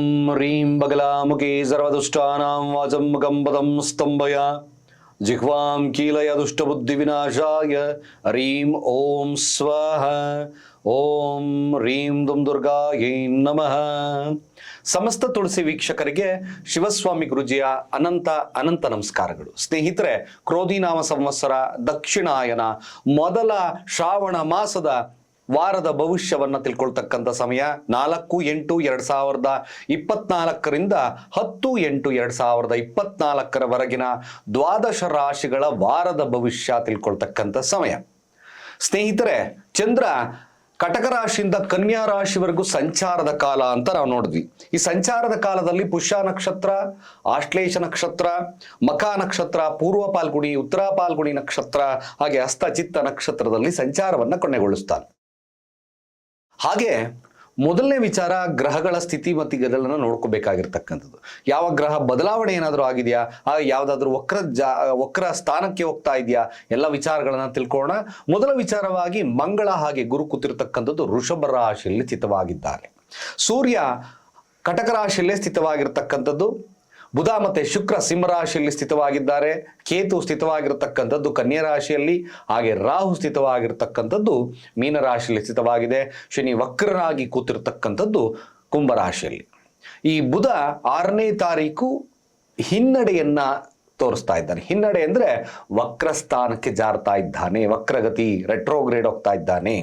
ಓಂ ಸರ್ವದುಷ್ಟಾಂ ವಾಚಂ ಮುಖಂ ಪದಂ ಸ್ತಂಭಯ ಜಿಹ್ವಾಂ ಕೀಲಯ ದುಷ್ಟಬುದ್ಧಿ ವಿನಾಶಾಯ ರೀಂ ಓಂ ಸ್ವಹ ಓಂ ರೀಂ ದುಂ ದುರ್ಗಾಯೈ ನಮಃ ಸಮಸ್ತ ತುಳಸಿ ವೀಕ್ಷಕರಿಗೆ ಶಿವಸ್ವಾಮಿ ಗುರುಜಿಯ ಅನಂತ ಅನಂತ ನಮಸ್ಕಾರಗಳು. ಸ್ನೇಹಿತರೆ ಕ್ರೋಧಿನಾಮ ಸಂವತ್ಸರ ದಕ್ಷಿಣಾಯನ ಮೊದಲ ಶ್ರಾವಣ ಮಾಸದ ವಾರದ ಭವಿಷ್ಯವನ್ನ ತಿಳ್ಕೊಳ್ತಕ್ಕಂಥ ಸಮಯ. ನಾಲ್ಕು ಎಂಟು ಎರಡ್ ಸಾವಿರದ ಇಪ್ಪತ್ನಾಲ್ಕರಿಂದ ಹತ್ತು ಎಂಟು ಎರಡ್ ಸಾವಿರದ ಇಪ್ಪತ್ನಾಲ್ಕರವರೆಗಿನ ದ್ವಾದಶ ರಾಶಿಗಳ ವಾರದ ಭವಿಷ್ಯ ತಿಳ್ಕೊಳ್ತಕ್ಕಂಥ ಸಮಯ. ಸ್ನೇಹಿತರೆ, ಚಂದ್ರ ಕಟಕ ರಾಶಿಯಿಂದ ಕನ್ಯಾ ರಾಶಿವರೆಗೂ ಸಂಚಾರದ ಕಾಲ ಅಂತ ನಾವು ನೋಡಿದ್ವಿ. ಈ ಸಂಚಾರದ ಕಾಲದಲ್ಲಿ ಪುಷ್ಯ ನಕ್ಷತ್ರ, ಆಶ್ಲೇಷ ನಕ್ಷತ್ರ, ಮಖ ನಕ್ಷತ್ರ, ಪೂರ್ವ ಪಾಲ್ಗುಣಿ, ಉತ್ತರ ಪಾಲ್ಗುಣಿ ನಕ್ಷತ್ರ, ಹಾಗೆ ಹಸ್ತ ಚಿತ್ತ ನಕ್ಷತ್ರದಲ್ಲಿ ಸಂಚಾರವನ್ನ ಕೊನೆಗೊಳಿಸ್ತಾನೆ. ಹಾಗೆ ಮೊದಲನೇ ವಿಚಾರ ಗ್ರಹಗಳ ಸ್ಥಿತಿ ಮತ್ತು ಗದಲನ್ನು ನೋಡ್ಕೋಬೇಕಾಗಿರ್ತಕ್ಕಂಥದ್ದು. ಯಾವ ಗ್ರಹ ಬದಲಾವಣೆ ಏನಾದರೂ ಆಗಿದೆಯಾ? ಆ ಯಾವುದಾದ್ರೂ ವಕ್ರ ಜಾ, ವಕ್ರ ಸ್ಥಾನಕ್ಕೆ ಹೋಗ್ತಾ ಇದೆಯಾ? ಎಲ್ಲ ವಿಚಾರಗಳನ್ನು ತಿಳ್ಕೊಳ್ಳೋಣ. ಮೊದಲ ವಿಚಾರವಾಗಿ ಮಂಗಳ ಹಾಗೆ ಗುರು ಕೂತಿರ್ತಕ್ಕಂಥದ್ದು ಋಷಭ ರಾಶಿಯಲ್ಲಿ ಸ್ಥಿತವಾಗಿದ್ದಾರೆ. ಸೂರ್ಯ ಕಟಕ ರಾಶಿಯಲ್ಲೇ ಸ್ಥಿತವಾಗಿರ್ತಕ್ಕಂಥದ್ದು. ಬುಧ ಮತ್ತೆ ಶುಕ್ರ ಸಿಂಹರಾಶಿಯಲ್ಲಿ ಸ್ಥಿತವಾಗಿದ್ದಾರೆ. ಕೇತು ಸ್ಥಿತವಾಗಿರತಕ್ಕಂಥದ್ದು ಕನ್ಯಾ ರಾಶಿಯಲ್ಲಿ, ಹಾಗೆ ರಾಹು ಸ್ಥಿತವಾಗಿರ್ತಕ್ಕಂಥದ್ದು ಮೀನರಾಶಿಯಲ್ಲಿ ಸ್ಥಿತವಾಗಿದೆ. ಶನಿ ವಕ್ರನಾಗಿ ಕೂತಿರ್ತಕ್ಕಂಥದ್ದು ಕುಂಭರಾಶಿಯಲ್ಲಿ ಈ ಬುಧ ಆರನೇ ತಾರೀಕು ಹಿನ್ನಡೆಯನ್ನ ತೋರಿಸ್ತಾ ಇದ್ದಾನೆ ಹಿನ್ನಡೆ ಅಂದ್ರೆ ವಕ್ರಸ್ಥಾನಕ್ಕೆ ಜಾರ್ತಾ ಇದ್ದಾನೆ. ವಕ್ರಗತಿ ರೆಟ್ರೋಗ್ರೇಡ್ ಹೋಗ್ತಾ ಇದ್ದಾನೆ.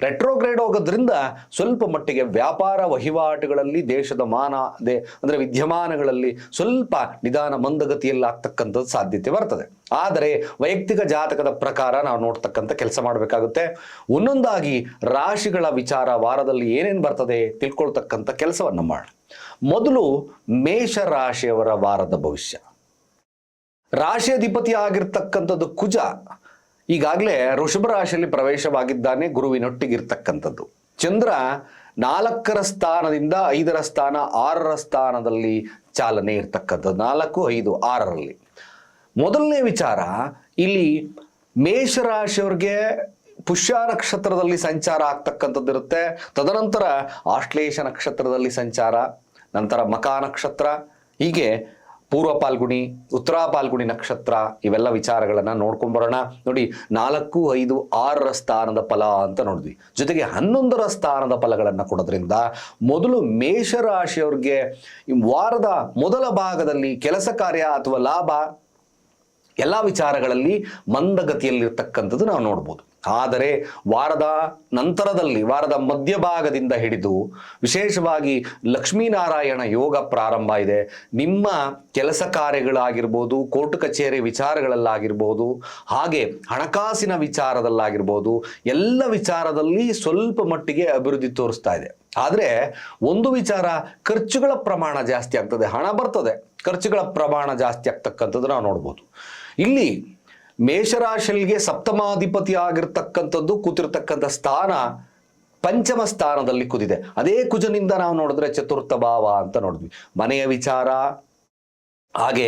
ರೆಟ್ರೋಗ್ರೇಡ್ ಹೋಗೋದ್ರಿಂದ ಸ್ವಲ್ಪ ಮಟ್ಟಿಗೆ ವ್ಯಾಪಾರ ವಹಿವಾಟುಗಳಲ್ಲಿ ದೇಶದ ಮಾನ, ದೇ, ಅಂದರೆ ವಿದ್ಯಮಾನಗಳಲ್ಲಿ ಸ್ವಲ್ಪ ನಿಧಾನ ಮಂದಗತಿಯಲ್ಲಿ ಆಗ್ತಕ್ಕಂಥದ್ದು ಸಾಧ್ಯತೆ ಬರ್ತದೆ. ಆದರೆ ವೈಯಕ್ತಿಕ ಜಾತಕದ ಪ್ರಕಾರ ನಾವು ನೋಡ್ತಕ್ಕಂಥ ಕೆಲಸ ಮಾಡಬೇಕಾಗುತ್ತೆ. ಒಂದೊಂದಾಗಿ ರಾಶಿಗಳ ವಿಚಾರ ವಾರದಲ್ಲಿ ಏನೇನು ಬರ್ತದೆ ತಿಳ್ಕೊಳ್ತಕ್ಕಂಥ ಕೆಲಸವನ್ನು ಮಾಡಿ ಮೊದಲು ಮೇಷ ರಾಶಿಯವರ ವಾರದ ಭವಿಷ್ಯ. ರಾಶಿ ಅಧಿಪತಿ ಆಗಿರ್ತಕ್ಕಂಥದ್ದು ಕುಜ. ಈಗಾಗಲೇ ವೃಷಭ ರಾಶಿಯಲ್ಲಿ ಪ್ರವೇಶವಾಗಿದ್ದಾನೆ ಗುರುವಿನೊಟ್ಟಿಗಿರ್ತಕ್ಕಂಥದ್ದು. ಚಂದ್ರ ನಾಲ್ಕರ ಸ್ಥಾನದಿಂದ ಐದರ ಸ್ಥಾನ, ಆರರ ಸ್ಥಾನದಲ್ಲಿ ಚಾಲನೆ ಇರ್ತಕ್ಕಂಥದ್ದು. ನಾಲ್ಕು, ಐದು, ಆರರಲ್ಲಿ. ಮೊದಲನೇ ವಿಚಾರ, ಇಲ್ಲಿ ಮೇಷರಾಶಿಯವ್ರಿಗೆ ಪುಷ್ಯ ನಕ್ಷತ್ರದಲ್ಲಿ ಸಂಚಾರ ಆಗ್ತಕ್ಕಂಥದ್ದು ಇರುತ್ತೆ ತದನಂತರ ಆಶ್ಲೇಷ ನಕ್ಷತ್ರದಲ್ಲಿ ಸಂಚಾರ, ನಂತರ ಮಕಾ ನಕ್ಷತ್ರ, ಹೀಗೆ ಪೂರ್ವ ಪಾಲ್ಗುಣಿ, ಉತ್ತರ ಪಾಲ್ಗುಣಿ ನಕ್ಷತ್ರ, ಇವೆಲ್ಲ ವಿಚಾರಗಳನ್ನು ನೋಡ್ಕೊಂಬರೋಣ ನೋಡಿ, ನಾಲ್ಕು, ಐದು, ಆರರ ಸ್ಥಾನದ ಫಲ ಅಂತ ನೋಡಿದ್ವಿ. ಜೊತೆಗೆ ಹನ್ನೊಂದರ ಸ್ಥಾನದ ಫಲಗಳನ್ನು ಕೊಡೋದ್ರಿಂದ ಮೊದಲು ಮೇಷರಾಶಿಯವ್ರಿಗೆ ವಾರದ ಮೊದಲ ಭಾಗದಲ್ಲಿ ಕೆಲಸ ಕಾರ್ಯ ಅಥವಾ ಲಾಭ, ಎಲ್ಲ ವಿಚಾರಗಳಲ್ಲಿ ಮಂದಗತಿಯಲ್ಲಿರ್ತಕ್ಕಂಥದ್ದು ನಾವು ನೋಡ್ಬೋದು. ಆದರೆ ವಾರದ ನಂತರದಲ್ಲಿ, ವಾರದ ಮಧ್ಯಭಾಗದಿಂದ ಹಿಡಿದು ವಿಶೇಷವಾಗಿ ಲಕ್ಷ್ಮೀನಾರಾಯಣ ಯೋಗ ಪ್ರಾರಂಭ ಇದೆ. ನಿಮ್ಮ ಕೆಲಸ ಕಾರ್ಯಗಳಾಗಿರ್ಬೋದು, ಕೋರ್ಟ್ ಕಚೇರಿ ವಿಚಾರಗಳಲ್ಲಾಗಿರ್ಬೋದು, ಹಾಗೆ ಹಣಕಾಸಿನ ವಿಚಾರದಲ್ಲಾಗಿರ್ಬೋದು, ಎಲ್ಲ ವಿಚಾರದಲ್ಲಿ ಸ್ವಲ್ಪ ಮಟ್ಟಿಗೆ ಅಭಿವೃದ್ಧಿ ತೋರಿಸ್ತಾ ಇದೆ. ಆದರೆ ಒಂದು ವಿಚಾರ ಖರ್ಚುಗಳ ಪ್ರಮಾಣ ಜಾಸ್ತಿ ಆಗ್ತದೆ, ಹಣ ಬರ್ತದೆ, ಖರ್ಚುಗಳ ಪ್ರಮಾಣ ಜಾಸ್ತಿ ಆಗ್ತಕ್ಕಂಥದ್ದು ನಾವು ನೋಡ್ಬೋದು. ಇಲ್ಲಿ ಮೇಷರಾಶಿಗೆ ಸಪ್ತಮಾಧಿಪತಿ ಆಗಿರ್ತಕ್ಕಂಥದ್ದು ಕೂತಿರ್ತಕ್ಕಂಥ ಸ್ಥಾನ ಪಂಚಮ ಸ್ಥಾನದಲ್ಲಿ ಕುದಿದೆ. ಅದೇ ಕುಜನಿಂದ ನಾವು ನೋಡಿದ್ರೆ ಚತುರ್ಥ ಭಾವ ಅಂತ ನೋಡಿದ್ವಿ. ಮನೆಯ ವಿಚಾರ, ಹಾಗೆ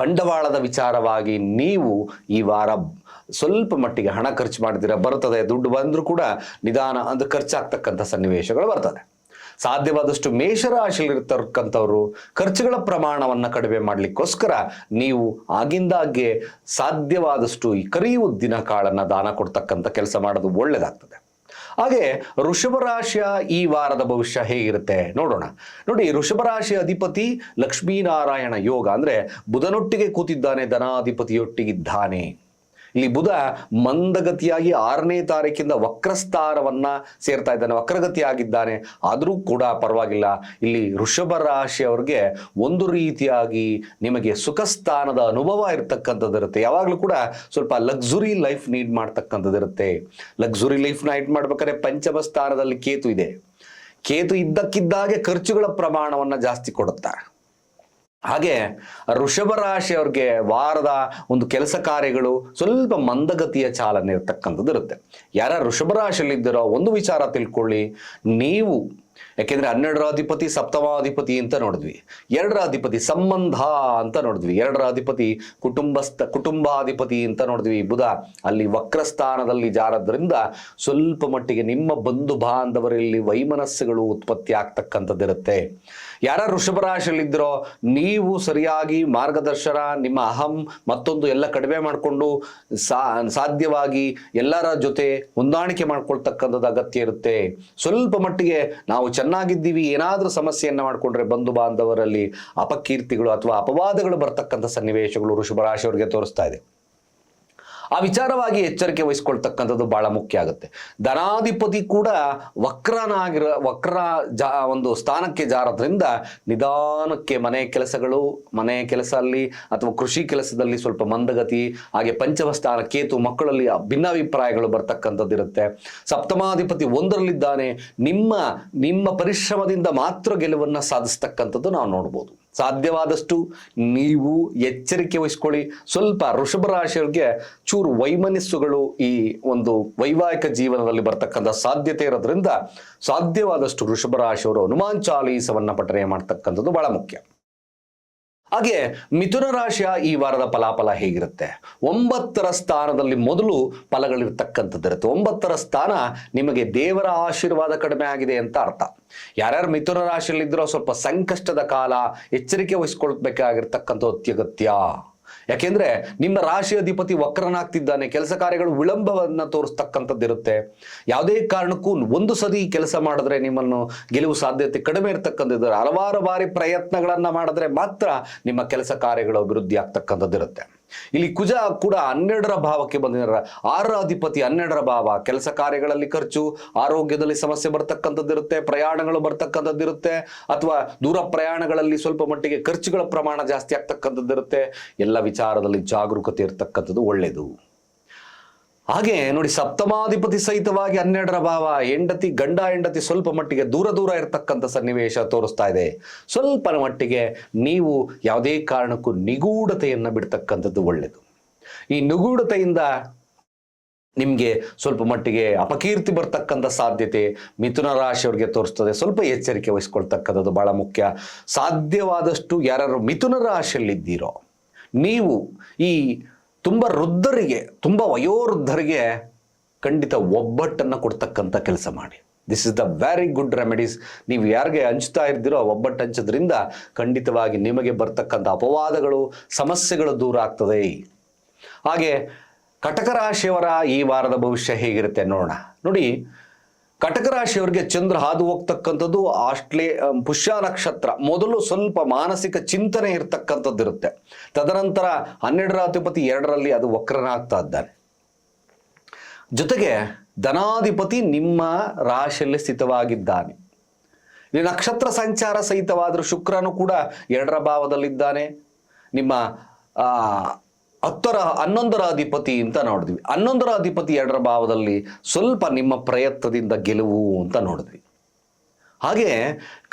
ಬಂಡವಾಳದ ವಿಚಾರವಾಗಿ ನೀವು ಈ ವಾರ ಸ್ವಲ್ಪ ಮಟ್ಟಿಗೆ ಹಣ ಖರ್ಚು ಮಾಡಿದಿರ ಬರ್ತದೆ ದುಡ್ಡು ಬಂದರೂ ಕೂಡ ನಿಧಾನ ಅಂದ್ರೆ ಖರ್ಚಾಗ್ತಕ್ಕಂಥ ಸನ್ನಿವೇಶಗಳು ಬರ್ತದೆ. ಸಾಧ್ಯವಾದಷ್ಟು ಮೇಷರಾಶಿಯಲ್ಲಿರ್ತಕ್ಕಂಥವ್ರು ಖರ್ಚುಗಳ ಪ್ರಮಾಣವನ್ನು ಕಡಿಮೆ ಮಾಡಲಿಕ್ಕೋಸ್ಕರ ನೀವು ಆಗಿಂದಾಗ್ಗೆ ಸಾಧ್ಯವಾದಷ್ಟು ಈ ಕರಿಯುದ್ದಿನ ಕಾಳನ್ನು ದಾನ ಕೊಡ್ತಕ್ಕಂಥ ಕೆಲಸ ಮಾಡೋದು ಒಳ್ಳೆಯದಾಗ್ತದೆ ಹಾಗೆ ಋಷಭ ರಾಶಿಯ ಈ ವಾರದ ಭವಿಷ್ಯ ಹೇಗಿರುತ್ತೆ ನೋಡೋಣ. ನೋಡಿ ಋಷಭ ರಾಶಿಯ ಅಧಿಪತಿ ಲಕ್ಷ್ಮೀನಾರಾಯಣ ಯೋಗ ಅಂದ್ರೆ ಬುಧನೊಟ್ಟಿಗೆ ಕೂತಿದ್ದಾನೆ, ಧನಾಧಿಪತಿಯೊಟ್ಟಿಗಿದ್ದಾನೆ. ಇಲ್ಲಿ ಬುಧ ಮಂದಗತಿಯಾಗಿ ಆರನೇ ತಾರೀಕಿಂದ ವಕ್ರಸ್ಥಾರವನ್ನ ಸೇರ್ತಾ ಇದ್ದಾನೆ, ವಕ್ರಗತಿಯಾಗಿದ್ದಾನೆ. ಆದರೂ ಕೂಡ ಪರವಾಗಿಲ್ಲ. ಇಲ್ಲಿ ವೃಷಭ ರಾಶಿಯವ್ರಿಗೆ ಒಂದು ರೀತಿಯಾಗಿ ನಿಮಗೆ ಸುಖ ಸ್ಥಾನದ ಅನುಭವ ಇರತಕ್ಕಂಥದ್ದು ಇರುತ್ತೆ ಯಾವಾಗಲೂ ಕೂಡ ಸ್ವಲ್ಪ ಲಕ್ಸುರಿ ಲೈಫ್ ನೀಡ್ ಮಾಡ್ತಕ್ಕಂಥದ್ದು ಇರುತ್ತೆ ಲಕ್ಸುರಿ ಲೈಫ್ ನೈಟ್ ಮಾಡ್ಬೇಕಾದ್ರೆ ಪಂಚಮ ಸ್ಥಾನದಲ್ಲಿ ಕೇತು ಇದೆ. ಕೇತು ಇದ್ದಕ್ಕಿದ್ದಾಗೆ ಖರ್ಚುಗಳ ಪ್ರಮಾಣವನ್ನ ಜಾಸ್ತಿ ಕೊಡುತ್ತಾರೆ. ಹಾಗೆ ಋಷಭ ರಾಶಿಯವ್ರಿಗೆ ವಾರದ ಒಂದು ಕೆಲಸ ಕಾರ್ಯಗಳು ಸ್ವಲ್ಪ ಮಂದಗತಿಯ ಚಾಲನೆ ಇರತಕ್ಕಂಥದ್ದು ಇರುತ್ತೆ. ಯಾರ ವೃಷಭ ರಾಶಿಯಲ್ಲಿದ್ದೀರೋ ಒಂದು ವಿಚಾರ ತಿಳ್ಕೊಳ್ಳಿ. ನೀವು, ಯಾಕೆಂದ್ರೆ ಹನ್ನೆರಡರ ಅಧಿಪತಿ ಸಪ್ತಮಾಧಿಪತಿ ಅಂತ ನೋಡಿದ್ವಿ. ಎರಡರ ಅಧಿಪತಿ ಸಂಬಂಧ ಅಂತ ನೋಡಿದ್ವಿ. ಎರಡರ ಅಧಿಪತಿ ಕುಟುಂಬಸ್ಥ, ಕುಟುಂಬಾಧಿಪತಿ ಅಂತ ನೋಡಿದ್ವಿ. ಬುಧ ಅಲ್ಲಿ ವಕ್ರಸ್ಥಾನದಲ್ಲಿ ಜಾರದ್ರಿಂದ ಸ್ವಲ್ಪ ಮಟ್ಟಿಗೆ ನಿಮ್ಮ ಬಂಧು ಬಾಂಧವರಲ್ಲಿ ವೈಮನಸ್ಸುಗಳು ಉತ್ಪತ್ತಿ ಆಗ್ತಕ್ಕಂಥದ್ದಿರುತ್ತೆ ಯಾರ ವೃಷಭ ರಾಶಿಯಲ್ಲಿದ್ದರೋ ನೀವು ಸರಿಯಾಗಿ ಮಾರ್ಗದರ್ಶನ, ನಿಮ್ಮ ಅಹಂ ಮತ್ತೊಂದು ಎಲ್ಲ ಕಡಿಮೆ ಮಾಡಿಕೊಂಡು ಸಾಧ್ಯವಾಗಿ ಎಲ್ಲರ ಜೊತೆ ಹೊಂದಾಣಿಕೆ ಮಾಡ್ಕೊಳ್ತಕ್ಕಂಥದ್ದು ಅಗತ್ಯ ಇರುತ್ತೆ. ಸ್ವಲ್ಪ ಮಟ್ಟಿಗೆ ನಾವು ಚೆನ್ನಾಗಿದ್ದೀವಿ, ಏನಾದರೂ ಸಮಸ್ಯೆಯನ್ನು ಮಾಡಿಕೊಂಡ್ರೆ ಬಂಧು ಬಾಂಧವರಲ್ಲಿ ಅಪಕೀರ್ತಿಗಳು ಅಥವಾ ಅಪವಾದಗಳು ಬರ್ತಕ್ಕಂಥ ಸನ್ನಿವೇಶಗಳು ವೃಷಭ ರಾಶಿಯವರಿಗೆ ತೋರಿಸ್ತಾ ಇದೆ. ಆ ವಿಚಾರವಾಗಿ ಎಚ್ಚರಿಕೆ ವಹಿಸ್ಕೊಳ್ತಕ್ಕಂಥದ್ದು ಬಹಳ ಮುಖ್ಯ ಆಗುತ್ತೆ. ಧನಾಧಿಪತಿ ಕೂಡ ವಕ್ರನಾಗಿರ, ವಕ್ರ ಜಾ, ಒಂದು ಸ್ಥಾನಕ್ಕೆ ಜಾರೋದ್ರಿಂದ ನಿಧಾನಕ್ಕೆ ಮನೆ ಕೆಲಸಗಳು, ಮನೆ ಕೆಲಸ ಅಲ್ಲಿ ಅಥವಾ ಕೃಷಿ ಕೆಲಸದಲ್ಲಿ ಸ್ವಲ್ಪ ಮಂದಗತಿ, ಹಾಗೆ ಪಂಚಮ ಸ್ಥಾನ ಕೇತು ಮಕ್ಕಳಲ್ಲಿ ಭಿನ್ನಾಭಿಪ್ರಾಯಗಳು ಬರ್ತಕ್ಕಂಥದ್ದು ಇರುತ್ತೆ. ಸಪ್ತಮಾಧಿಪತಿ ಒಂದರಲ್ಲಿದ್ದಾನೆ. ನಿಮ್ಮ ನಿಮ್ಮ ಪರಿಶ್ರಮದಿಂದ ಮಾತ್ರ ಗೆಲುವನ್ನು ಸಾಧಿಸ್ತಕ್ಕಂಥದ್ದು ನಾವು ನೋಡ್ಬೋದು. ಸಾಧ್ಯವಾದಷ್ಟು ನೀವು ಎಚ್ಚರಿಕೆ ವಹಿಸ್ಕೊಳ್ಳಿ. ಸ್ವಲ್ಪ ಋಷಭ ರಾಶಿಯವರಿಗೆ ಚೂರು ವೈಮನಸ್ಸುಗಳು ಈ ಒಂದು ವೈವಾಹಿಕ ಜೀವನದಲ್ಲಿ ಬರ್ತಕ್ಕಂಥ ಸಾಧ್ಯತೆ ಇರೋದ್ರಿಂದ ಸಾಧ್ಯವಾದಷ್ಟು ಋಷಭ ರಾಶಿಯವರು ಹನುಮಾನ್ ಚಾಲೀಸವನ್ನ ಪಠನೆ ಮಾಡ್ತಕ್ಕಂಥದ್ದು ಬಹಳ ಮುಖ್ಯ. ಹಾಗೆ ಮಿಥುನ ರಾಶಿಯ ಈ ವಾರದ ಫಲಾಫಲ ಹೇಗಿರುತ್ತೆ? ಒಂಬತ್ತರ ಸ್ಥಾನದಲ್ಲಿ ಮೊದಲು ಫಲಗಳಿರ್ತಕ್ಕಂಥದ್ದಿರುತ್ತೆ. ಒಂಬತ್ತರ ಸ್ಥಾನ ನಿಮಗೆ ದೇವರ ಆಶೀರ್ವಾದ ಕಡಿಮೆ ಆಗಿದೆ ಅಂತ ಅರ್ಥ. ಯಾರ್ಯಾರು ಮಿಥುನ ರಾಶಿಯಲ್ಲಿದ್ದರೂ ಸ್ವಲ್ಪ ಸಂಕಷ್ಟದ ಕಾಲ ಎಚ್ಚರಿಕೆ ವಹಿಸ್ಕೊಳ್ಬೇಕಾಗಿರ್ತಕ್ಕಂಥ ಅತ್ಯಗತ್ಯ. ಯಾಕೆಂದ್ರೆ ನಿಮ್ಮ ರಾಶಿ ಅಧಿಪತಿ ವಕ್ರನಾಗ್ತಿದ್ದಾನೆ, ಕೆಲಸ ಕಾರ್ಯಗಳು ವಿಳಂಬವನ್ನ ತೋರಿಸ್ತಕ್ಕಂಥದ್ದಿರುತ್ತೆ ಯಾವುದೇ ಕಾರಣಕ್ಕೂ ಒಂದು ಸದಿ ಕೆಲಸ ಮಾಡಿದ್ರೆ ನಿಮ್ಮನ್ನು ಗೆಲುವು ಸಾಧ್ಯತೆ ಕಡಿಮೆ ಇರತಕ್ಕಂಥದ್ದು ಹಲವಾರು ಬಾರಿ ಪ್ರಯತ್ನಗಳನ್ನ ಮಾಡಿದ್ರೆ ಮಾತ್ರ ನಿಮ್ಮ ಕೆಲಸ ಕಾರ್ಯಗಳು ಅಭಿವೃದ್ಧಿ ಆಗ್ತಕ್ಕಂಥದ್ದಿರುತ್ತೆ ಇಲ್ಲಿ ಕುಜ ಕೂಡ ಹನ್ನೆರಡರ ಭಾವಕ್ಕೆ ಬಂದಿದ್ದಾರೆ. ಆರ ಅಧಿಪತಿ ಹನ್ನೆರಡರ ಭಾವ, ಕೆಲಸ ಕಾರ್ಯಗಳಲ್ಲಿ ಖರ್ಚು, ಆರೋಗ್ಯದಲ್ಲಿ ಸಮಸ್ಯೆ ಬರ್ತಕ್ಕಂಥದ್ದಿರುತ್ತೆ, ಪ್ರಯಾಣಗಳು ಬರ್ತಕ್ಕಂಥದ್ದಿರುತ್ತೆ, ಅಥವಾ ದೂರ ಪ್ರಯಾಣಗಳಲ್ಲಿ ಸ್ವಲ್ಪ ಮಟ್ಟಿಗೆ ಖರ್ಚುಗಳ ಪ್ರಮಾಣ ಜಾಸ್ತಿ ಆಗ್ತಕ್ಕಂಥದ್ದಿರುತ್ತೆ. ಎಲ್ಲ ವಿಚಾರದಲ್ಲಿ ಜಾಗರೂಕತೆ ಇರ್ತಕ್ಕಂಥದ್ದು ಒಳ್ಳೆಯದು. ಹಾಗೆ ನೋಡಿ ಸಪ್ತಮಾಧಿಪತಿ ಸಹಿತವಾಗಿ ಹನ್ನೆರಡರ ಭಾವ, ಹೆಂಡತಿ ಗಂಡ, ಹೆಂಡತಿ ಸ್ವಲ್ಪ ಮಟ್ಟಿಗೆ ದೂರ ದೂರ ಇರತಕ್ಕಂಥ ಸನ್ನಿವೇಶ ತೋರಿಸ್ತಾ ಇದೆ. ಸ್ವಲ್ಪ ಮಟ್ಟಿಗೆ ನೀವು ಯಾವುದೇ ಕಾರಣಕ್ಕೂ ನಿಗೂಢತೆಯನ್ನು ಬಿಡ್ತಕ್ಕಂಥದ್ದು ಒಳ್ಳೆಯದು ಈ ನಿಗೂಢತೆಯಿಂದ ನಿಮಗೆ ಸ್ವಲ್ಪ ಮಟ್ಟಿಗೆ ಅಪಕೀರ್ತಿ ಬರ್ತಕ್ಕಂಥ ಸಾಧ್ಯತೆ ಮಿಥುನ ರಾಶಿಯವರಿಗೆ ತೋರಿಸ್ತದೆ. ಸ್ವಲ್ಪ ಎಚ್ಚರಿಕೆ ವಹಿಸ್ಕೊಳ್ತಕ್ಕಂಥದ್ದು ಬಹಳ ಮುಖ್ಯ. ಸಾಧ್ಯವಾದಷ್ಟು ಯಾರು ಮಿಥುನ ರಾಶಿಯಲ್ಲಿದ್ದೀರೋ, ನೀವು ಈ ತುಂಬ ವೃದ್ಧರಿಗೆ, ತುಂಬ ವಯೋವೃದ್ಧರಿಗೆ ಖಂಡಿತ ಒಬ್ಬಟ್ಟನ್ನು ಕೊಡ್ತಕ್ಕಂಥ ಕೆಲಸ ಮಾಡಿ. This is the very good remedies ನೀವು ಯಾರಿಗೆ ಹಂಚ್ತಾ ಇರ್ದಿರೋ ಒಬ್ಬಟ್ಟು ಹಂಚೋದ್ರಿಂದ ಖಂಡಿತವಾಗಿ ನಿಮಗೆ ಬರ್ತಕ್ಕಂಥ ಅಪವಾದಗಳು, ಸಮಸ್ಯೆಗಳು ದೂರ ಆಗ್ತದೆ. ಹಾಗೆ ಕಟಕ ರಾಶಿಯವರ ಈ ವಾರದ ಭವಿಷ್ಯ ಹೇಗಿರುತ್ತೆ ನೋಡೋಣ. ನೋಡಿ ಕಟಕ ರಾಶಿಯವರಿಗೆ ಚಂದ್ರ ಹಾದು ಹೋಗ್ತಕ್ಕಂಥದ್ದು ಆಸ್ಟ್ಲೇ ಪುಷ್ಯ ನಕ್ಷತ್ರ. ಮೊದಲು ಸ್ವಲ್ಪ ಮಾನಸಿಕ ಚಿಂತನೆ ಇರ್ತಕ್ಕಂಥದ್ದಿರುತ್ತೆ. ತದನಂತರ ಹನ್ನೆರಡರ ಅಧಿಪತಿ ಎರಡರಲ್ಲಿ ಅದು ವಕ್ರನಾಗ್ತಾ ಇದ್ದಾನೆ. ಜೊತೆಗೆ ಧನಾಧಿಪತಿ ನಿಮ್ಮ ರಾಶಿಯಲ್ಲಿ ಸ್ಥಿತವಾಗಿದ್ದಾನೆ. ಇಲ್ಲಿ ನಕ್ಷತ್ರ ಸಂಚಾರ ಸಹಿತವಾದರೂ ಶುಕ್ರನು ಕೂಡ ಎರಡರ ಭಾವದಲ್ಲಿದ್ದಾನೆ. ನಿಮ್ಮ ಹತ್ತರ, ಹನ್ನೊಂದರ ಅಧಿಪತಿ ಅಂತ ನೋಡಿದ್ವಿ. ಹನ್ನೊಂದರ ಅಧಿಪತಿ ಎರಡರ ಭಾವದಲ್ಲಿ ಸ್ವಲ್ಪ ನಿಮ್ಮ ಪ್ರಯತ್ನದಿಂದ ಗೆಲುವು ಅಂತ ನೋಡಿದ್ವಿ. ಹಾಗೆ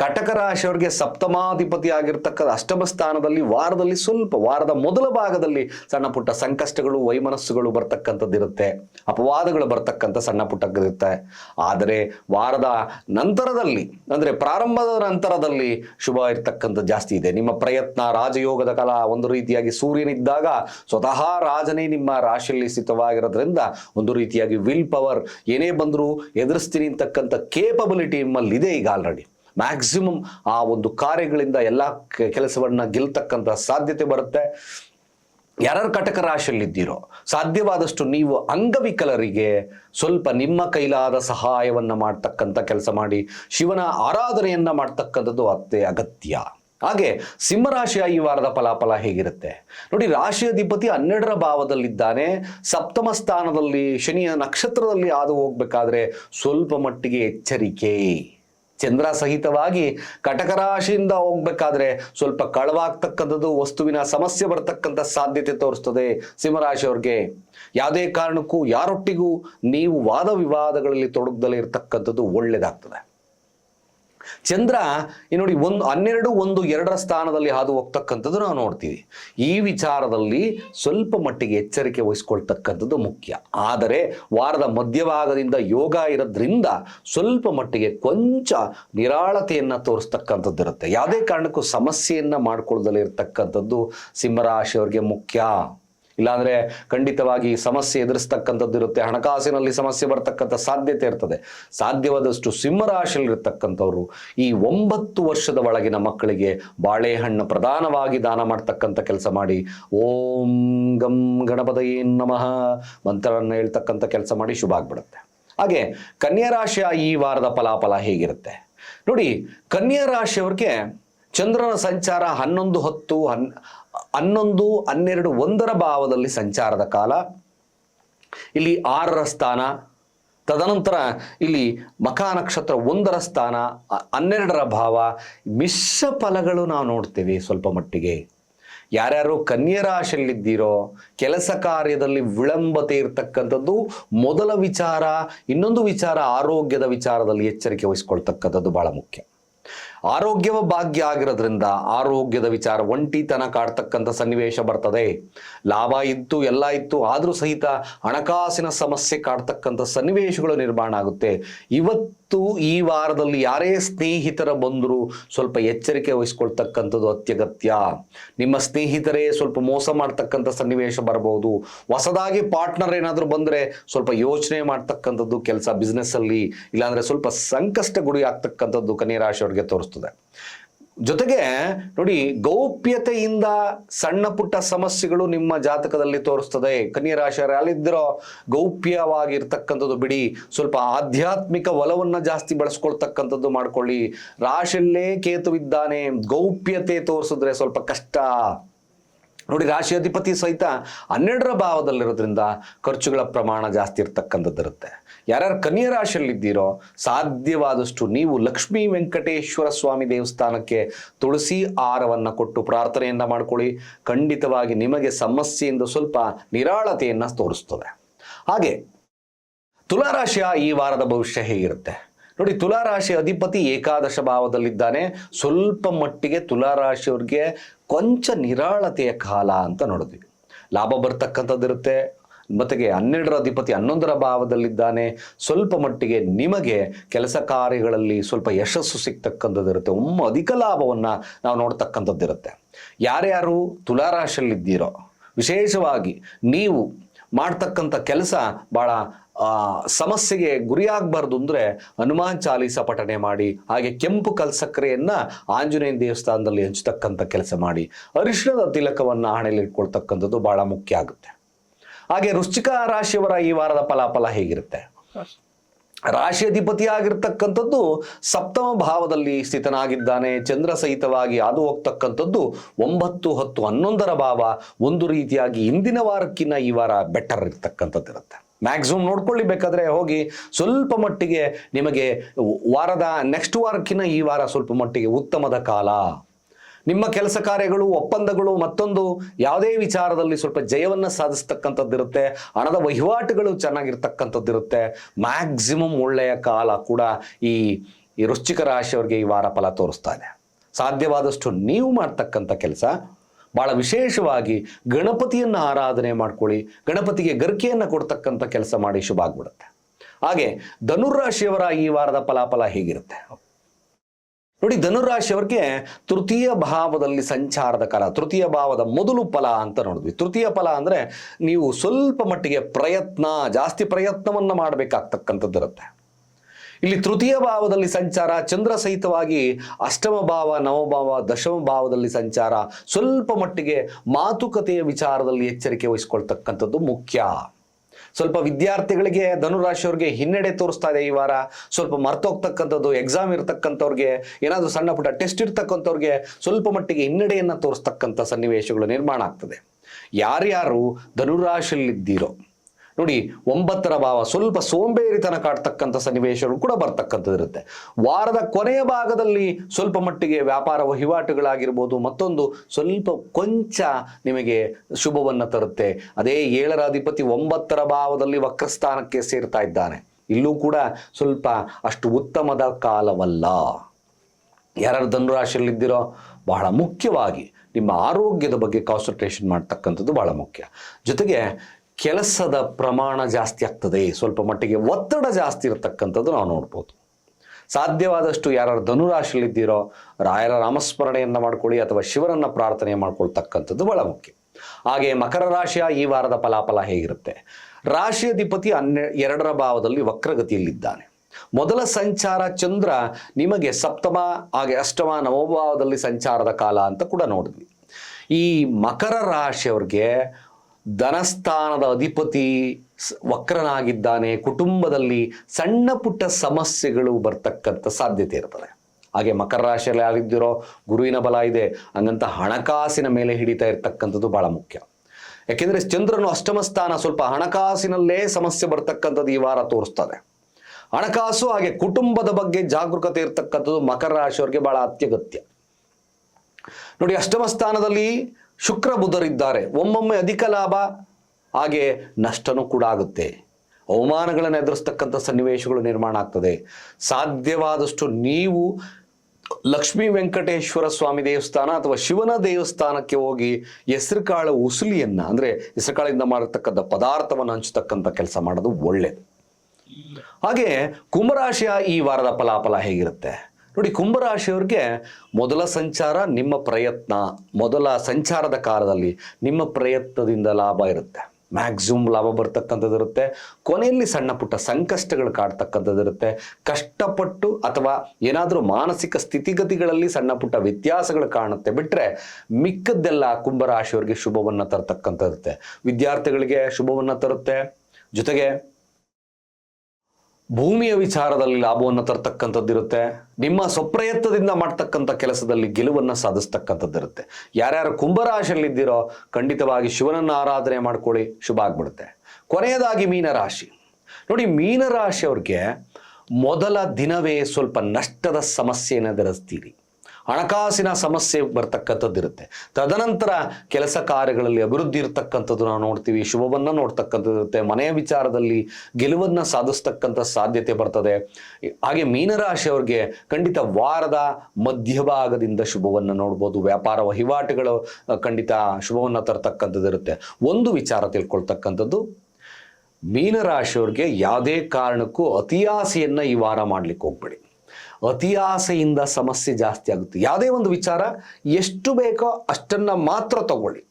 ಕಟಕ ರಾಶಿಯವರಿಗೆ ಸಪ್ತಮಾಧಿಪತಿ ಆಗಿರ್ತಕ್ಕ ಅಷ್ಟಮ ಸ್ಥಾನದಲ್ಲಿ ವಾರದಲ್ಲಿ ಸ್ವಲ್ಪ ವಾರದ ಮೊದಲ ಭಾಗದಲ್ಲಿ ಸಣ್ಣ ಪುಟ್ಟ ಸಂಕಷ್ಟಗಳು, ವೈಮನಸ್ಸುಗಳು ಬರ್ತಕ್ಕಂಥದ್ದಿರುತ್ತೆ ಅಪವಾದಗಳು ಬರ್ತಕ್ಕಂಥ ಸಣ್ಣ ಪುಟ್ಟಕ್ಕಿರುತ್ತೆ ಆದರೆ ವಾರದ ನಂತರದಲ್ಲಿ, ಅಂದರೆ ಪ್ರಾರಂಭದ ನಂತರದಲ್ಲಿ ಶುಭ ಇರ್ತಕ್ಕಂಥ ಜಾಸ್ತಿ ಇದೆ. ನಿಮ್ಮ ಪ್ರಯತ್ನ, ರಾಜಯೋಗದ ಕಾಲ ಒಂದು ರೀತಿಯಾಗಿ ಸೂರ್ಯನಿದ್ದಾಗ ಸ್ವತಃ ರಾಜನೇ ನಿಮ್ಮ ರಾಶಿಯಲ್ಲಿ ಸ್ಥಿತವಾಗಿರೋದ್ರಿಂದ ಒಂದು ರೀತಿಯಾಗಿ ವಿಲ್ ಪವರ್ ಏನೇ ಬಂದರೂ ಎದುರಿಸ್ತೀನಿ ಅಂತಕ್ಕಂಥ ಕೇಪಬಿಲಿಟಿ ನಿಮ್ಮಲ್ಲಿದೆ ಈಗ. ಆಲ್ರೆಡಿ. ಮ್ಯಾಕ್ಸಿಮಮ್ ಆ ಒಂದು ಕಾರ್ಯಗಳಿಂದ ಎಲ್ಲ ಕೆಲಸವನ್ನ ಗೆಲ್ತಕ್ಕಂಥ ಸಾಧ್ಯತೆ ಬರುತ್ತೆ. ಯಾರು ಕಟಕ ರಾಶಿಯಲ್ಲಿದ್ದೀರೋ, ಸಾಧ್ಯವಾದಷ್ಟು ನೀವು ಅಂಗವಿಕಲರಿಗೆ ಸ್ವಲ್ಪ ನಿಮ್ಮ ಕೈಲಾದ ಸಹಾಯವನ್ನ ಮಾಡ್ತಕ್ಕಂಥ ಕೆಲಸ ಮಾಡಿ, ಶಿವನ ಆರಾಧನೆಯನ್ನ ಮಾಡ್ತಕ್ಕಂಥದ್ದು ಅತ್ತೆ ಅಗತ್ಯ. ಹಾಗೆ ಸಿಂಹರಾಶಿಯ ಈ ವಾರದ ಫಲಾಫಲ ಹೇಗಿರುತ್ತೆ? ನೋಡಿ, ರಾಶಿ ಅಧಿಪತಿ ಹನ್ನೆರಡರ ಭಾವದಲ್ಲಿದ್ದಾನೆ. ಸಪ್ತಮ ಸ್ಥಾನದಲ್ಲಿ, ಶನಿಯ ನಕ್ಷತ್ರದಲ್ಲಿ ಹಾದು ಹೋಗ್ಬೇಕಾದ್ರೆ ಸ್ವಲ್ಪ ಮಟ್ಟಿಗೆ ಎಚ್ಚರಿಕೆ. ಚಂದ್ರ ಸಹಿತವಾಗಿ ಕಟಕ ರಾಶಿಯಿಂದ ಹೋಗ್ಬೇಕಾದ್ರೆ ಸ್ವಲ್ಪ ಕಳವಾಗ್ತಕ್ಕಂಥದ್ದು, ವಸ್ತುವಿನ ಸಮಸ್ಯೆ ಬರ್ತಕ್ಕಂಥ ಸಾಧ್ಯತೆ ತೋರಿಸ್ತದೆ ಸಿಂಹರಾಶಿಯವ್ರಿಗೆ. ಯಾವುದೇ ಕಾರಣಕ್ಕೂ ಯಾರೊಟ್ಟಿಗೂ ನೀವು ವಾದ ವಿವಾದಗಳಲ್ಲಿ ತೊಡಗದಲ್ಲಿ ಇರತಕ್ಕಂಥದ್ದು ಒಳ್ಳೆಯದಾಗ್ತದೆ ಚಂದ್ರ, ಈ ನೋಡಿ ಒಂದು, ಹನ್ನೆರಡು, ಒಂದು, ಎರಡರ ಸ್ಥಾನದಲ್ಲಿ ಹಾದು ಹೋಗ್ತಕ್ಕಂಥದ್ದು ನಾವು ನೋಡ್ತೀವಿ. ಈ ವಿಚಾರದಲ್ಲಿ ಸ್ವಲ್ಪ ಮಟ್ಟಿಗೆ ಎಚ್ಚರಿಕೆ ವಹಿಸ್ಕೊಳ್ತಕ್ಕಂಥದ್ದು ಮುಖ್ಯ. ಆದರೆ ವಾರದ ಮಧ್ಯಭಾಗದಿಂದ ಯೋಗ ಇರೋದ್ರಿಂದ ಸ್ವಲ್ಪ ಮಟ್ಟಿಗೆ ಕೊಂಚ ನಿರಾಳತೆಯನ್ನು ತೋರಿಸ್ತಕ್ಕಂಥದ್ದು ಇರುತ್ತೆ. ಯಾವುದೇ ಕಾರಣಕ್ಕೂ ಸಮಸ್ಯೆಯನ್ನು ಮಾಡ್ಕೊಳ್ಳದಲ್ಲೇ ಇರತಕ್ಕಂಥದ್ದು ಸಿಂಹರಾಶಿಯವರಿಗೆ ಮುಖ್ಯ. ಇಲ್ಲಾಂದ್ರೆ ಖಂಡಿತವಾಗಿ ಸಮಸ್ಯೆ ಎದುರಿಸ್ತಕ್ಕಂಥದ್ದು ಇರುತ್ತೆ. ಹಣಕಾಸಿನಲ್ಲಿ ಸಮಸ್ಯೆ ಬರ್ತಕ್ಕಂಥ ಸಾಧ್ಯತೆ ಇರ್ತದೆ. ಸಾಧ್ಯವಾದಷ್ಟು ಸಿಂಹರಾಶಿಯಲ್ಲಿರ್ತಕ್ಕಂಥವ್ರು ಈ ಒಂಬತ್ತು ವರ್ಷದ ಒಳಗಿನ ಮಕ್ಕಳಿಗೆ ಬಾಳೆಹಣ್ಣು ಪ್ರಧಾನವಾಗಿ ದಾನ ಮಾಡ್ತಕ್ಕಂಥ ಕೆಲಸ ಮಾಡಿ, ಓಂ ಗಂ ಗಣಪತಯೇ ನಮಃ ಮಂತ್ರವನ್ನು ಹೇಳ್ತಕ್ಕಂಥ ಕೆಲಸ ಮಾಡಿ ಶುಭ ಆಗ್ಬಿಡುತ್ತೆ. ಹಾಗೆ ಕನ್ಯಾ ರಾಶಿಯ ಈ ವಾರದ ಫಲಾಫಲ ಹೇಗಿರುತ್ತೆ? ನೋಡಿ, ಕನ್ಯಾ ರಾಶಿಯವ್ರಿಗೆ ಚಂದ್ರನ ಸಂಚಾರ ಹನ್ನೊಂದು ಹತ್ತು, ಹನ್, ಹನ್ನೊಂದು, ಹನ್ನೆರಡು, ಒಂದರ ಭಾವದಲ್ಲಿ ಸಂಚಾರದ ಕಾಲ. ಇಲ್ಲಿ ಆರರ ಸ್ಥಾನ. ತದನಂತರ ಇಲ್ಲಿ ಮಖಾ ನಕ್ಷತ್ರ ಒಂದರ ಸ್ಥಾನ ಹನ್ನೆರಡರ ಭಾವ. ಮಿಶ್ರ ಫಲಗಳು ನಾವು ನೋಡ್ತೇವೆ ಸ್ವಲ್ಪ ಮಟ್ಟಿಗೆ. ಯಾರ್ಯಾರು ಕನ್ಯಾ ರಾಶಿಯಲ್ಲಿದ್ದೀರೋ, ಕೆಲಸ ಕಾರ್ಯದಲ್ಲಿ ವಿಳಂಬತೆ ಇರತಕ್ಕಂಥದ್ದು, ಮೊದಲ ವಿಚಾರ, ಇನ್ನೊಂದು ವಿಚಾರ ಆರೋಗ್ಯದ ವಿಚಾರದಲ್ಲಿ ಎಚ್ಚರಿಕೆ ವಹಿಸ್ಕೊಳ್ತಕ್ಕಂಥದ್ದು ಬಹಳ ಮುಖ್ಯ. ಆರೋಗ್ಯವ ಭಾಗ್ಯ ಆಗಿರೋದ್ರಿಂದ ಆರೋಗ್ಯದ ವಿಚಾರ ಒಂಟಿತನ ಕಾಡ್ತಕ್ಕಂಥ ಸನ್ನಿವೇಶ ಬರ್ತದೆ. ಲಾಭ ಇತ್ತು, ಎಲ್ಲ ಇತ್ತು, ಆದರೂ ಸಹಿತ ಹಣಕಾಸಿನ ಸಮಸ್ಯೆ ಕಾಡ್ತಕ್ಕಂಥ ಸನ್ನಿವೇಶಗಳು ನಿರ್ಮಾಣ ಆಗುತ್ತೆ. ಇವತ್ತು ಈ ವಾರದಲ್ಲಿ ಯಾರೇ ಸ್ನೇಹಿತರ ಬಂದರೂ ಸ್ವಲ್ಪ ಎಚ್ಚರಿಕೆ ವಹಿಸ್ಕೊಳ್ತಕ್ಕಂಥದ್ದು ಅತ್ಯಗತ್ಯ. ನಿಮ್ಮ ಸ್ನೇಹಿತರೇ ಸ್ವಲ್ಪ ಮೋಸ ಮಾಡ್ತಕ್ಕಂಥ ಸನ್ನಿವೇಶ ಬರಬಹುದು. ಹೊಸದಾಗಿ ಪಾರ್ಟ್ನರ್ ಏನಾದರೂ ಬಂದರೆ ಸ್ವಲ್ಪ ಯೋಚನೆ ಮಾಡ್ತಕ್ಕಂಥದ್ದು ಕೆಲಸ ಬಿಸ್ನೆಸ್ಸಲ್ಲಿ ಇಲ್ಲಾಂದರೆ ಸ್ವಲ್ಪ ಸಂಕಷ್ಟ ಗುರಿ ಆಗ್ತಕ್ಕಂಥದ್ದು ಕನ್ಯರಾಶಿಯವರಿಗೆ ತೋರಿಸ್ತದೆ. ಜೊತೆಗೆ ನೋಡಿ, ಗೌಪ್ಯತೆಯಿಂದ ಸಣ್ಣ ಪುಟ್ಟ ಸಮಸ್ಯೆಗಳು ನಿಮ್ಮ ಜಾತಕದಲ್ಲಿ ತೋರಿಸ್ತದೆ. ಕನ್ಯಾ ಅಲ್ಲಿದ್ದಿರೋ ಗೌಪ್ಯವಾಗಿರ್ತಕ್ಕಂಥದ್ದು ಬಿಡಿ. ಸ್ವಲ್ಪ ಆಧ್ಯಾತ್ಮಿಕ ಒಲವನ್ನು ಜಾಸ್ತಿ ಬಳಸ್ಕೊಳ್ತಕ್ಕಂಥದ್ದು ಮಾಡ್ಕೊಳ್ಳಿ. ರಾಶಿಯಲ್ಲೇ ಕೇತುವಿದ್ದಾನೆ. ಗೌಪ್ಯತೆ ತೋರಿಸಿದ್ರೆ ಸ್ವಲ್ಪ ಕಷ್ಟ. ನೋಡಿ ರಾಶಿ ಅಧಿಪತಿ ಸಹಿತ ಹನ್ನೆರಡರ ಭಾವದಲ್ಲಿರೋದ್ರಿಂದ ಖರ್ಚುಗಳ ಪ್ರಮಾಣ ಜಾಸ್ತಿ ಇರ್ತಕ್ಕಂಥದ್ದು ಇರುತ್ತೆ ಯಾರ್ಯಾರು ಕನ್ಯಾ ರಾಶಿಯಲ್ಲಿದ್ದೀರೋ ಸಾಧ್ಯವಾದಷ್ಟು ನೀವು ಲಕ್ಷ್ಮೀ ವೆಂಕಟೇಶ್ವರ ಸ್ವಾಮಿ ದೇವಸ್ಥಾನಕ್ಕೆ ತುಳಸಿ ಆಹಾರವನ್ನು ಕೊಟ್ಟು ಪ್ರಾರ್ಥನೆಯನ್ನು ಮಾಡ್ಕೊಳ್ಳಿ. ಖಂಡಿತವಾಗಿ ನಿಮಗೆ ಸಮಸ್ಯೆಯಿಂದ ಸ್ವಲ್ಪ ನಿರಾಳತೆಯನ್ನು ತೋರಿಸ್ತದೆ. ಹಾಗೆ ತುಲಾರಾಶಿಯ ಈ ವಾರದ ಭವಿಷ್ಯ ಹೇಗಿರುತ್ತೆ? ನೋಡಿ, ತುಲಾರಾಶಿ ಅಧಿಪತಿ ಏಕಾದಶ ಭಾವದಲ್ಲಿದ್ದಾನೆ. ಸ್ವಲ್ಪ ಮಟ್ಟಿಗೆ ತುಲಾರಾಶಿಯವ್ರಿಗೆ ಕೊಂಚ ನಿರಾಳತೆಯ ಕಾಲ ಅಂತ ನೋಡಿದ್ವಿ. ಲಾಭ ಬರ್ತಕ್ಕಂಥದ್ದಿರುತ್ತೆ ಮತ್ತೆಗೆ ಹನ್ನೆರಡರ ಅಧಿಪತಿ ಹನ್ನೊಂದರ ಭಾವದಲ್ಲಿದ್ದಾನೆ. ಸ್ವಲ್ಪ ಮಟ್ಟಿಗೆ ನಿಮಗೆ ಕೆಲಸ ಕಾರ್ಯಗಳಲ್ಲಿ ಸ್ವಲ್ಪ ಯಶಸ್ಸು ಸಿಗ್ತಕ್ಕಂಥದ್ದಿರುತ್ತೆ ಒಮ್ಮ ಅಧಿಕ ಲಾಭವನ್ನು ನಾವು ನೋಡ್ತಕ್ಕಂಥದ್ದಿರುತ್ತೆ ಯಾರ್ಯಾರು ತುಲಾರಾಶಿಯಲ್ಲಿದ್ದೀರೋ, ವಿಶೇಷವಾಗಿ ನೀವು ಮಾಡ್ತಕ್ಕಂಥ ಕೆಲಸ ಭಾಳ ಸಮಸ್ಯೆಗೆ ಗುರಿಯಾಗಬಾರ್ದು ಅಂದರೆ ಹನುಮಾನ್ ಚಾಲೀಸ ಪಠನೆ ಮಾಡಿ, ಹಾಗೆ ಕೆಂಪು ಕಲ್ಸಕ್ಕರೆಯನ್ನು ಆಂಜನೇಯ ದೇವಸ್ಥಾನದಲ್ಲಿ ಹಂಚತಕ್ಕಂಥ ಕೆಲಸ ಮಾಡಿ. ಅರಿಶಿಣದ ತಿಲಕವನ್ನು ಹಣೆಯಲ್ಲಿ ಇಟ್ಕೊಳ್ತಕ್ಕಂಥದ್ದು ಬಹಳ ಮುಖ್ಯ ಆಗುತ್ತೆ. ಹಾಗೆ ವೃಶ್ಚಿಕ ರಾಶಿಯವರ ಈ ವಾರದ ಫಲಾಫಲ ಹೇಗಿರುತ್ತೆ? ರಾಶಿ ಅಧಿಪತಿಯಾಗಿರ್ತಕ್ಕಂಥದ್ದು ಸಪ್ತಮ ಭಾವದಲ್ಲಿ ಸ್ಥಿತನಾಗಿದ್ದಾನೆ. ಚಂದ್ರ ಸಹಿತವಾಗಿ ಹಾದು ಹೋಗ್ತಕ್ಕಂಥದ್ದು ಒಂಬತ್ತು ಹತ್ತು ಹನ್ನೊಂದರ ಭಾವ. ಒಂದು ರೀತಿಯಾಗಿ ಇಂದಿನ ವಾರಕ್ಕಿಂತ ಈ ವಾರ ಬೆಟರ್ ಇರ್ತಕ್ಕಂಥದ್ದು ಇರುತ್ತೆ ಮ್ಯಾಕ್ಸಿಮಮ್ ನೋಡ್ಕೊಳ್ಳಿ, ಬೇಕಾದ್ರೆ ಹೋಗಿ ಸ್ವಲ್ಪ ಮಟ್ಟಿಗೆ ನಿಮಗೆ ವಾರದ ನೆಕ್ಸ್ಟ್ ವಾರಕ್ಕಿಂತ ಈ ವಾರ ಸ್ವಲ್ಪ ಮಟ್ಟಿಗೆ ಉತ್ತಮದ ಕಾಲ. ನಿಮ್ಮ ಕೆಲಸ ಕಾರ್ಯಗಳು, ಒಪ್ಪಂದಗಳು, ಮತ್ತೊಂದು ಯಾವುದೇ ವಿಚಾರದಲ್ಲಿ ಸ್ವಲ್ಪ ಜಯವನ್ನು ಸಾಧಿಸ್ತಕ್ಕಂಥದ್ದಿರುತ್ತೆ. ಹಣದ ವಹಿವಾಟುಗಳು ಚೆನ್ನಾಗಿರ್ತಕ್ಕಂಥದ್ದಿರುತ್ತೆ. ಮ್ಯಾಕ್ಸಿಮಮ್ ಒಳ್ಳೆಯ ಕಾಲ ಕೂಡ ಈ ಈ ವೃಶ್ಚಿಕ ರಾಶಿಯವರಿಗೆ ಈ ವಾರ ಫಲ ತೋರಿಸ್ತಾ ಇದೆ. ಸಾಧ್ಯವಾದಷ್ಟು ನೀವು ಮಾಡ್ತಕ್ಕಂಥ ಕೆಲಸ. ಭಾಳ ವಿಶೇಷವಾಗಿ ಗಣಪತಿಯನ್ನು ಆರಾಧನೆ ಮಾಡ್ಕೊಳ್ಳಿ. ಗಣಪತಿಗೆ ಗರಿಕೆಯನ್ನು ಕೊಡ್ತಕ್ಕಂಥ ಕೆಲಸ ಮಾಡಿ ಶುಭ ಆಗ್ಬಿಡುತ್ತೆ. ಹಾಗೆ ಧನುರಾಶಿಯವರ ಈ ವಾರದ ಫಲಾಫಲ ಹೇಗಿರುತ್ತೆ? ನೋಡಿ ಧನುರಾಶಿಯವರಿಗೆ ತೃತೀಯ ಭಾವದಲ್ಲಿ ಸಂಚಾರದ ಕಾಲ, ತೃತೀಯ ಭಾವದ ಮೊದಲು ಫಲ ಅಂತ ನೋಡಿದ್ವಿ. ತೃತೀಯ ಫಲ ಅಂದರೆ ನೀವು ಸ್ವಲ್ಪ ಮಟ್ಟಿಗೆ ಪ್ರಯತ್ನ, ಜಾಸ್ತಿ ಪ್ರಯತ್ನವನ್ನು ಮಾಡಬೇಕಾಗ್ತಕ್ಕಂಥದ್ದಿರುತ್ತೆ ಇಲ್ಲಿ ತೃತೀಯ ಭಾವದಲ್ಲಿ ಸಂಚಾರ, ಚಂದ್ರ ಸಹಿತವಾಗಿ ಅಷ್ಟಮ ಭಾವ ನವಭಾವ ದಶಮ ಭಾವದಲ್ಲಿ ಸಂಚಾರ, ಸ್ವಲ್ಪ ಮಟ್ಟಿಗೆ ಮಾತುಕತೆಯ ವಿಚಾರದಲ್ಲಿ ಎಚ್ಚರಿಕೆ ವಹಿಸ್ಕೊಳ್ತಕ್ಕಂಥದ್ದು ಮುಖ್ಯ. ಸ್ವಲ್ಪ ವಿದ್ಯಾರ್ಥಿಗಳಿಗೆ ಧನುರಾಶಿಯವ್ರಿಗೆ ಹಿನ್ನಡೆ ತೋರಿಸ್ತಾ ಇದೆ ಈ ವಾರ. ಸ್ವಲ್ಪ ಮರ್ತೋಗ್ತಕ್ಕಂಥದ್ದು ಎಕ್ಸಾಮ್ ಇರ್ತಕ್ಕಂಥವ್ರಿಗೆ, ಏನಾದರೂ ಸಣ್ಣ ಪುಟ್ಟ ಟೆಸ್ಟ್ ಇರ್ತಕ್ಕಂಥವ್ರಿಗೆ ಸ್ವಲ್ಪ ಮಟ್ಟಿಗೆ ಹಿನ್ನಡೆಯನ್ನು ತೋರಿಸ್ತಕ್ಕಂಥ ಸನ್ನಿವೇಶಗಳು ನಿರ್ಮಾಣ ಆಗ್ತದೆ. ಯಾರ್ಯಾರು ಧನುರಾಶಿಯಲ್ಲಿದ್ದೀರೋ ನೋಡಿ, ಒಂಬತ್ತರ ಭಾವ, ಸ್ವಲ್ಪ ಸೋಂಬೇರಿತನ ಕಾಡ್ತಕ್ಕಂಥ ಸನ್ನಿವೇಶಗಳು ಕೂಡ ಬರ್ತಕ್ಕಂಥದ್ದಿರುತ್ತೆ ವಾರದ ಕೊನೆಯ ಭಾಗದಲ್ಲಿ ಸ್ವಲ್ಪ ಮಟ್ಟಿಗೆ ವ್ಯಾಪಾರ ವಹಿವಾಟುಗಳಾಗಿರ್ಬೋದು ಮತ್ತೊಂದು ಸ್ವಲ್ಪ ಕೊಂಚ ನಿಮಗೆ ಶುಭವನ್ನು ತರುತ್ತೆ. ಅದೇ ಏಳರ ಅಧಿಪತಿ ಒಂಬತ್ತರ ಭಾವದಲ್ಲಿ ವಕ್ರಸ್ಥಾನಕ್ಕೆ ಸೇರ್ತಾ ಇದ್ದಾನೆ. ಇಲ್ಲೂ ಕೂಡ ಸ್ವಲ್ಪ ಅಷ್ಟು ಉತ್ತಮದ ಕಾಲವಲ್ಲ. ಯಾರು ಧನುರಾಶಿಯಲ್ಲಿದ್ದೀರೋ, ಬಹಳ ಮುಖ್ಯವಾಗಿ ನಿಮ್ಮ ಆರೋಗ್ಯದ ಬಗ್ಗೆ ಕಾನ್ಸಂಟ್ರೇಷನ್ ಮಾಡ್ತಕ್ಕಂಥದ್ದು ಬಹಳ ಮುಖ್ಯ. ಜೊತೆಗೆ ಕೆಲಸದ ಪ್ರಮಾಣ ಜಾಸ್ತಿ ಆಗ್ತದೆ. ಸ್ವಲ್ಪ ಮಟ್ಟಿಗೆ ಒತ್ತಡ ಜಾಸ್ತಿ ಇರತಕ್ಕಂಥದ್ದು ನಾವು ನೋಡ್ಬೋದು. ಸಾಧ್ಯವಾದಷ್ಟು ಯಾರು ಧನುರಾಶಿಯಲ್ಲಿದ್ದೀರೋ, ರಾಯರ ನಾಮಸ್ಮರಣೆಯನ್ನು ಮಾಡ್ಕೊಳ್ಳಿ ಅಥವಾ ಶಿವರನ್ನು ಪ್ರಾರ್ಥನೆ ಮಾಡ್ಕೊಳ್ತಕ್ಕಂಥದ್ದು ಬಹಳ ಮುಖ್ಯ. ಹಾಗೆ ಮಕರ ರಾಶಿಯ ಈ ವಾರದ ಫಲಾಫಲ ಹೇಗಿರುತ್ತೆ? ರಾಶಿ ಅಧಿಪತಿ ಹನ್ನೆ, ಎರಡರ ಭಾವದಲ್ಲಿ ವಕ್ರಗತಿಯಲ್ಲಿದ್ದಾನೆ. ಮೊದಲ ಸಂಚಾರ ಚಂದ್ರ ನಿಮಗೆ ಸಪ್ತಮ, ಹಾಗೆ ಅಷ್ಟಮ, ನವಭಾವದಲ್ಲಿ ಸಂಚಾರದ ಕಾಲ ಅಂತ ಕೂಡ ನೋಡಿದ್ವಿ. ಈ ಮಕರ ರಾಶಿಯವ್ರಿಗೆ ಧನಸ್ಥಾನದ ಅಧಿಪತಿ ವಕ್ರನಾಗಿದ್ದಾನೆ. ಕುಟುಂಬದಲ್ಲಿ ಸಣ್ಣ ಪುಟ್ಟ ಸಮಸ್ಯೆಗಳು ಬರ್ತಕ್ಕಂಥ ಸಾಧ್ಯತೆ ಇರ್ತದೆ. ಹಾಗೆ ಮಕರ ರಾಶಿಯಲ್ಲಿ ಯಾರಿದ್ದೀರೋ ಗುರುವಿನ ಬಲ ಇದೆ, ಹಂಗಂತ ಹಣಕಾಸಿನ ಮೇಲೆ ಹಿಡಿತಾ ಇರ್ತಕ್ಕಂಥದ್ದು ಬಹಳ ಮುಖ್ಯ. ಯಾಕೆಂದ್ರೆ ಚಂದ್ರನು ಅಷ್ಟಮ ಸ್ಥಾನ, ಸ್ವಲ್ಪ ಹಣಕಾಸಿನಲ್ಲೇ ಸಮಸ್ಯೆ ಬರ್ತಕ್ಕಂಥದ್ದು ಈ ವಾರ ತೋರಿಸ್ತದೆ. ಹಣಕಾಸು ಹಾಗೆ ಕುಟುಂಬದ ಬಗ್ಗೆ ಜಾಗರೂಕತೆ ಇರ್ತಕ್ಕಂಥದ್ದು ಮಕರ ರಾಶಿಯವರಿಗೆ ಬಹಳ ಅತ್ಯಗತ್ಯ. ನೋಡಿ, ಅಷ್ಟಮ ಸ್ಥಾನದಲ್ಲಿ ಶುಕ್ರ ಬುಧರಿದ್ದಾರೆ ಒಮ್ಮೊಮ್ಮೆ ಅಧಿಕ ಲಾಭ, ಹಾಗೆ ನಷ್ಟನೂ ಕೂಡ ಆಗುತ್ತೆ. ಅವಮಾನಗಳನ್ನು ಎದುರಿಸ್ತಕ್ಕಂಥ ಸನ್ನಿವೇಶಗಳು ನಿರ್ಮಾಣ ಆಗ್ತದೆ. ಸಾಧ್ಯವಾದಷ್ಟು ನೀವು ಲಕ್ಷ್ಮೀ ವೆಂಕಟೇಶ್ವರ ಸ್ವಾಮಿ ದೇವಸ್ಥಾನ ಅಥವಾ ಶಿವನ ದೇವಸ್ಥಾನಕ್ಕೆ ಹೋಗಿ ಹೆಸರುಕಾಳು ಉಸುಲಿಯನ್ನು, ಅಂದ್ರೆ ಹೆಸರುಕಾಳಿಂದ ಮಾಡಿರ್ತಕ್ಕಂಥ ಪದಾರ್ಥವನ್ನು ಹಂಚತಕ್ಕಂಥ ಕೆಲಸ ಮಾಡೋದು ಒಳ್ಳೆಯದು ಹಾಗೆ ಕುಂಭರಾಶಿಯ ಈ ವಾರದ ಫಲಾಫಲ ಹೇಗಿರುತ್ತೆ? ನೋಡಿ, ಕುಂಭರಾಶಿಯವ್ರಿಗೆ ಮೊದಲ ಸಂಚಾರ ನಿಮ್ಮ ಪ್ರಯತ್ನ, ಮೊದಲ ಸಂಚಾರದ ಕಾಲದಲ್ಲಿ ನಿಮ್ಮ ಪ್ರಯತ್ನದಿಂದ ಲಾಭ ಇರುತ್ತೆ. ಮ್ಯಾಕ್ಸಿಮಮ್ ಲಾಭ ಬರ್ತಕ್ಕಂಥದ್ದು ಇರುತ್ತೆ. ಕೊನೆಯಲ್ಲಿ ಸಣ್ಣ ಪುಟ್ಟ ಸಂಕಷ್ಟಗಳು ಕಾಡ್ತಕ್ಕಂಥದ್ದು ಇರುತ್ತೆ. ಕಷ್ಟಪಟ್ಟು ಅಥವಾ ಏನಾದರೂ ಮಾನಸಿಕ ಸ್ಥಿತಿಗತಿಗಳಲ್ಲಿ ಸಣ್ಣ ಪುಟ್ಟ ವ್ಯತ್ಯಾಸಗಳು ಕಾಣುತ್ತೆ ಬಿಟ್ಟರೆ ಮಿಕ್ಕದ್ದೆಲ್ಲ ಕುಂಭರಾಶಿಯವರಿಗೆ ಶುಭವನ್ನು ತರತಕ್ಕಂಥದ್ದು ಇರುತ್ತೆ. ವಿದ್ಯಾರ್ಥಿಗಳಿಗೆ ಶುಭವನ್ನು ತರುತ್ತೆ. ಜೊತೆಗೆ ಭೂಮಿಯ ವಿಚಾರದಲ್ಲಿ ಲಾಭವನ್ನು ತರ್ತಕ್ಕಂಥದ್ದಿರುತ್ತೆ. ನಿಮ್ಮ ಸ್ವಪ್ರಯತ್ನದಿಂದ ಮಾಡ್ತಕ್ಕಂಥ ಕೆಲಸದಲ್ಲಿ ಗೆಲುವನ್ನು ಸಾಧಿಸ್ತಕ್ಕಂಥದ್ದಿರುತ್ತೆ. ಯಾರ್ಯಾರು ಕುಂಭರಾಶಿಯಲ್ಲಿದ್ದೀರೋ ಖಂಡಿತವಾಗಿ ಶಿವನನ್ನು ಆರಾಧನೆ ಮಾಡ್ಕೊಳ್ಳಿ, ಶುಭ ಆಗ್ಬಿಡುತ್ತೆ. ಕೊನೆಯದಾಗಿ ಮೀನರಾಶಿ. ನೋಡಿ, ಮೀನರಾಶಿಯವ್ರಿಗೆ ಮೊದಲ ದಿನವೇ ಸ್ವಲ್ಪ ನಷ್ಟದ ಸಮಸ್ಯೆಯನ್ನು ಎದುರಿಸ್ತೀರಿ. ಹಣಕಾಸಿನ ಸಮಸ್ಯೆ ಬರ್ತಕ್ಕಂಥದ್ದು ಇರುತ್ತೆ ತದನಂತರ ಕೆಲಸ ಕಾರ್ಯಗಳಲ್ಲಿ ಅಭಿವೃದ್ಧಿ ಇರತಕ್ಕಂಥದ್ದು ನಾವು ನೋಡ್ತೀವಿ, ಶುಭವನ್ನ ನೋಡ್ತಕ್ಕಂಥದ್ದು ಇರುತ್ತೆ ಮನೆಯ ವಿಚಾರದಲ್ಲಿ ಗೆಲುವನ್ನ ಸಾಧಿಸ್ತಕ್ಕಂಥ ಸಾಧ್ಯತೆ ಬರ್ತದೆ. ಹಾಗೆ ಮೀನರಾಶಿಯವ್ರಿಗೆ ಖಂಡಿತ ವಾರದ ಮಧ್ಯಭಾಗದಿಂದ ಶುಭವನ್ನು ನೋಡ್ಬೋದು. ವ್ಯಾಪಾರ ವಹಿವಾಟುಗಳು ಖಂಡಿತ ಶುಭವನ್ನು ತರ್ತಕ್ಕಂಥದ್ದು ಇರುತ್ತೆ ಒಂದು ವಿಚಾರ ತಿಳ್ಕೊಳ್ತಕ್ಕಂಥದ್ದು, ಮೀನರಾಶಿಯವ್ರಿಗೆ ಯಾವುದೇ ಕಾರಣಕ್ಕೂ ಅತಿಯಾಸೆಯನ್ನು ಈ ವಾರ ಮಾಡ್ಲಿಕ್ಕೆ ಹೋಗ್ಬೇಡಿ. ಅತಿಯಾಸೆಯಿಂದ ಸಮಸ್ಯೆ ಜಾಸ್ತಿ ಆಗುತ್ತೆ. ಯಾವುದೇ ಒಂದು ವಿಚಾರ ಎಷ್ಟು ಬೇಕೋ ಅಷ್ಟನ್ನು ಮಾತ್ರ ತಗೊಳ್ಳಿ.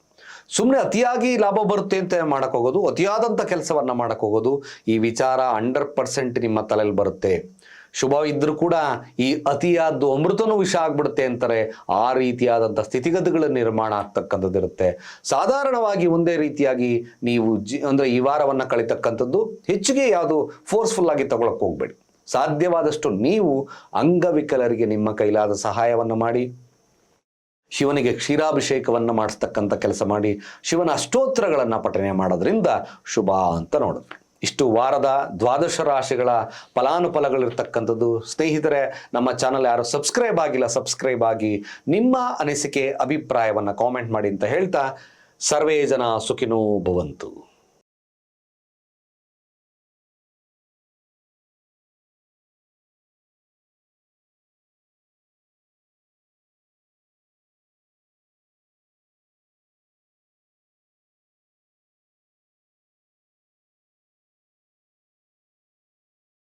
ಸುಮ್ಮನೆ ಅತಿಯಾಗಿ ಲಾಭ ಬರುತ್ತೆ ಅಂತ ಮಾಡೋಕ್ಕೋಗೋದು ಅತಿಯಾದಂಥ ಕೆಲಸವನ್ನು ಮಾಡೋಕ್ಕೋಗೋದು ಈ ವಿಚಾರ ಹಂಡ್ರೆಡ್ ಪರ್ಸೆಂಟ್ ನಿಮ್ಮ ತಲೆಯಲ್ಲಿ ಬರುತ್ತೆ. ಶುಭ ಇದ್ರೂ ಕೂಡ ಈ ಅತಿಯಾದ್ದು ಅಮೃತನೂ ವಿಷ ಆಗ್ಬಿಡುತ್ತೆ ಅಂತಾರೆ. ಆ ರೀತಿಯಾದಂಥ ಸ್ಥಿತಿಗತಿಗಳ ನಿರ್ಮಾಣ ಆಗ್ತಕ್ಕಂಥದ್ದು ಇರುತ್ತೆ. ಸಾಧಾರಣವಾಗಿ ಒಂದೇ ರೀತಿಯಾಗಿ ನೀವು ಜಿ, ಅಂದರೆ ಈ ವಾರವನ್ನು ಕಳಿತಕ್ಕಂಥದ್ದು ಹೆಚ್ಚಿಗೆ ಯಾವುದು ಫೋರ್ಸ್ಫುಲ್ ಆಗಿ ಹೋಗಬೇಡಿ ಹೋಗ್ಬೇಡಿ. ಸಾಧ್ಯವಾದಷ್ಟು ನೀವು ಅಂಗವಿಕಲರಿಗೆ ನಿಮ್ಮ ಕೈಲಾದ ಸಹಾಯವನ್ನು ಮಾಡಿ, ಶಿವನಿಗೆ ಕ್ಷೀರಾಭಿಷೇಕವನ್ನು ಮಾಡಿಸ್ತಕ್ಕಂಥ ಕೆಲಸ ಮಾಡಿ, ಶಿವನ ಅಷ್ಟೋತ್ತರಗಳನ್ನು ಪಠನೆ ಮಾಡೋದ್ರಿಂದ ಶುಭ ಅಂತ ನೋಡಿದ್ವಿ ಇಷ್ಟು ವಾರದ ದ್ವಾದಶ ರಾಶಿಗಳ ಫಲಾನುಫಲಗಳಿರ್ತಕ್ಕಂಥದ್ದು, ಸ್ನೇಹಿತರೆ, ನಮ್ಮ ಚಾನಲ್ ಯಾರು ಸಬ್ಸ್ಕ್ರೈಬ್ ಆಗಿಲ್ಲ, ಸಬ್ಸ್ಕ್ರೈಬ್ ಆಗಿ ನಿಮ್ಮ ಅನಿಸಿಕೆ, ಅಭಿಪ್ರಾಯವನ್ನು ಕಾಮೆಂಟ್ ಮಾಡಿ ಅಂತ ಹೇಳ್ತಾ, ಸರ್ವೇ ಜನ ಸುಖಿನೋ ಭವಂತು.